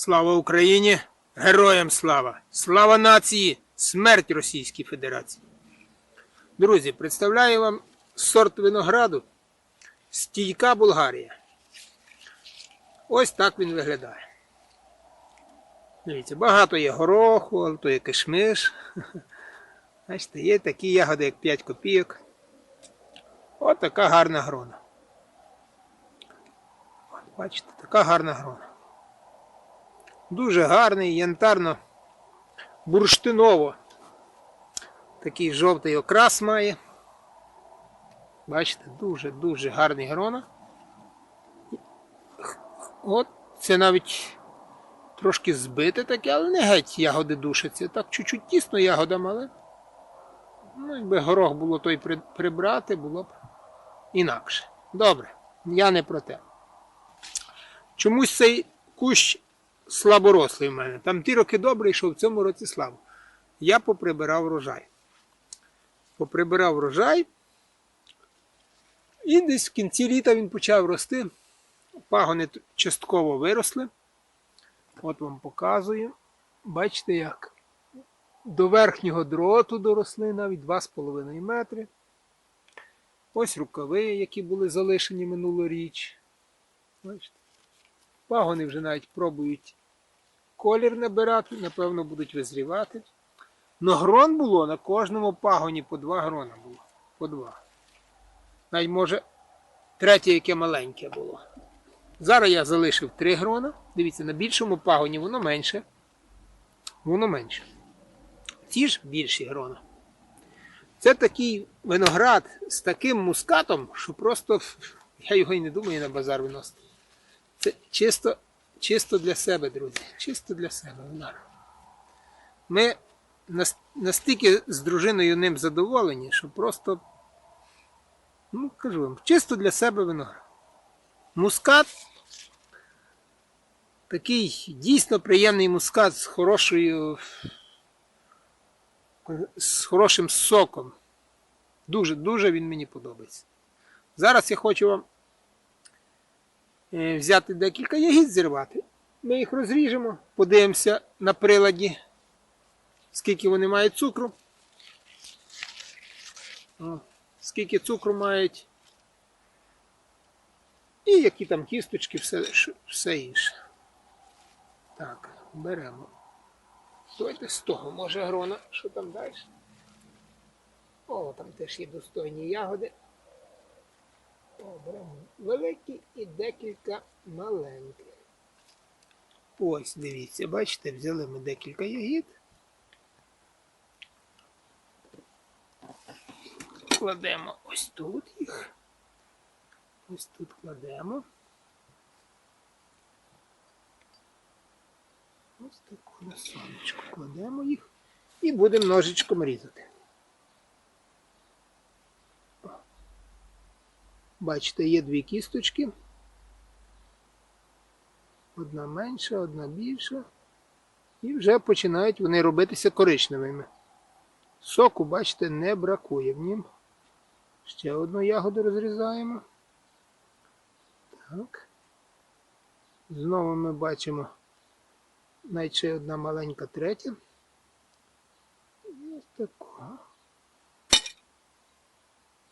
Слава Україні! Героям слава! Слава нації! Смерть Російській Федерації! Друзі, представляю вам сорт винограду Стійка Болгарія. Ось так він виглядає. Дивіться, багато є гороху, але то є кишмиш. Бачите, є такі ягоди, як 5 копійок. От така гарна грона. Бачите, така гарна грона. Дуже гарний, янтарно, бурштиново. Такий жовтий окрас має. Бачите, дуже-дуже гарний грона. От це навіть трошки збите таке, але не геть ягоди душаться. Так чуть-чуть тісно ягодам, але ну, якби горох було той прибрати, було б інакше. Добре, я не про те. Чомусь цей кущ слаборослий в мене. Там ті роки добре йшов, в цьому році слабо. Я поприбирав врожай. Поприбирав врожай. І десь в кінці літа він почав рости. Пагони частково виросли. От вам показую. Бачите, як до верхнього дроту доросли навіть 2,5 метри. Ось рукави, які були залишені минулоріч. Бачите? Пагони вже навіть пробують колір набирати, напевно, будуть визрівати. Но грон було на кожному пагоні по два грона було. По два. Навіть може третє, яке маленьке було. Зараз я залишив три грона. Дивіться, на більшому пагоні воно менше. Воно менше. Ті ж більші грона. Це такий виноград з таким мускатом, що просто я його і не думаю на базар виносити. Це чисто, чисто для себе, друзі. Чисто для себе. Ми настільки з дружиною ним задоволені, що просто, ну кажу вам, чисто для себе виноград. Мускат. Такий дійсно приємний мускат з хорошою. з хорошим соком. Дуже, дуже він мені подобається. Зараз я хочу вам взяти декілька ягід зірвати. Ми їх розріжемо, подивимося на приладі, скільки вони мають цукру. Скільки цукру мають. І які там кісточки, все, все інше. Так, беремо. Давайте з того, може грона, що там далі. О, там теж є достойні ягоди. О, беремо великі і декілька маленьких. Ось, дивіться, бачите, взяли ми декілька ягід. Кладемо ось тут їх. Ось тут кладемо. Ось таку на сонечку кладемо їх і будемо ножичком різати. О. Бачите, є дві кісточки. Одна менша, одна більша. І вже починають вони робитися коричневими. Соку, бачите, не бракує в нім. Ще одну ягоду розрізаємо. Так. Знову ми бачимо ще одна маленька третя. Ось така.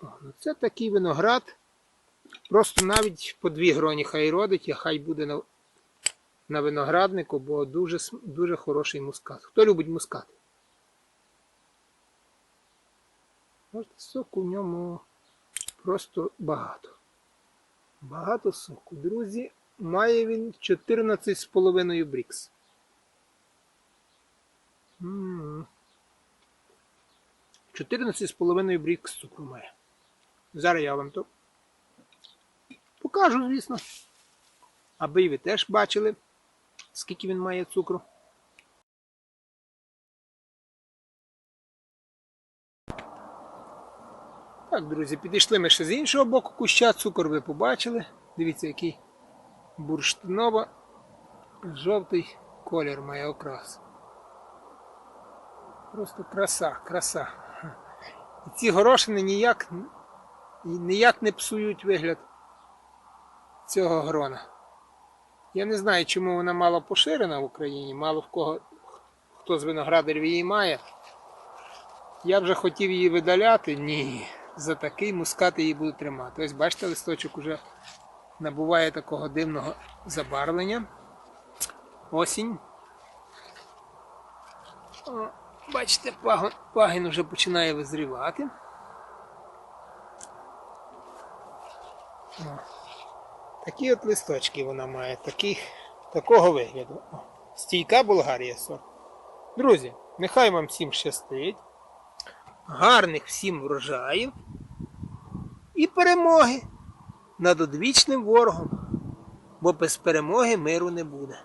О, ну це такий виноград. Просто навіть по дві гроні хай родить, а хай буде на, на винограднику, бо дуже, дуже хороший мускат. Хто любить мускат? Соку в ньому просто багато. Багато соку. Друзі, має він 14,5 брікс. М. 14,5 брікс цукру має. Зараз я вам то покажу, звісно. Аби і ви теж бачили, скільки він має цукру. Так, друзі, підійшли ми ще з іншого боку куща, цукор ви побачили. Дивіться, який бурштиново жовтий колір має окрас. Просто краса, краса. І ці горошини ніяк, ніяк не псують вигляд цього грона. Я не знаю, чому вона мало поширена в Україні, мало в кого хто з виноградарів її має. Я вже хотів її видаляти. Ні. За такий мускат її буду тримати. Ось бачите, листочок уже набуває такого дивного забарвлення. Осінь. О, бачите, пагон, пагін вже починає визрівати. Такі от листочки вона має, таких, такого вигляду. Стійка Болгарія сорт. Друзі, нехай вам всім щастить. Гарних всім врожаїв і перемоги над одвічним ворогом, бо без перемоги миру не буде.